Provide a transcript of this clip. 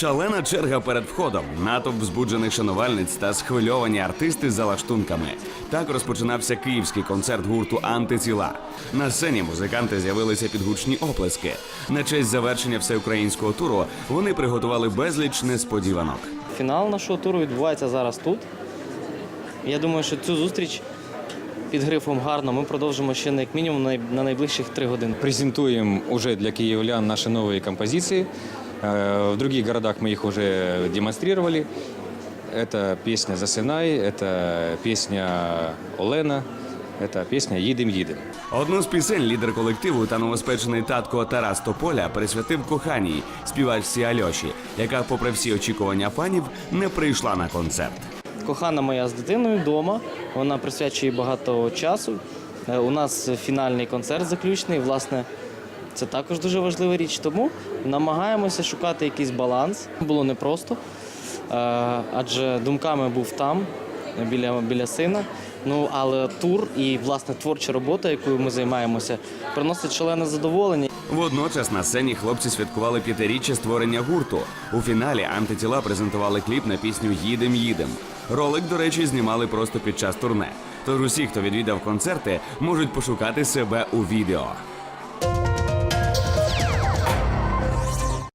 Шалена черга перед входом, натовп збуджених шанувальниць та схвильовані артисти за лаштунками. Так розпочинався київський концерт гурту Антитіла. На сцені музиканти з'явилися під гучні оплески. На честь завершення всеукраїнського туру вони приготували безліч несподіванок. Фінал нашого туру відбувається зараз тут. Я думаю, що цю зустріч під грифом гарно ми продовжимо ще на як мінімум на най- найближчих три години. Презентуем уже для киевлян наши новые композиции. Э, В других городах мы их уже демонстрировали. Это песня «Засинай», это песня «Олена», это песня «Їдем, їдем». Одну з пісень лідер колективу та новоспечений татко Тарас Тополя присвятив коханій співачці Альоші, яка, попри всі очікування фанів, не прийшла на концерт. Кохана моя з дитиною вдома. Вона присвячує багато часу. Е, У нас фінальний концерт заключний. Власне, це також дуже важлива річ. Тому намагаємося шукати якийсь баланс. Було непросто, е, адже думками був там, біля, біля сина. Ну, але тур і власне творча робота, якою ми займаємося, приносить шалене задоволення. Водночас на сцені хлопці святкували п'ятиріччя створення гурту. У фіналі антитіла презентували кліп на пісню Їдем, їдем. Ролик, до речі, знімали просто під час турне. Тож усі, хто відвідав концерти, можуть пошукати себе у відео.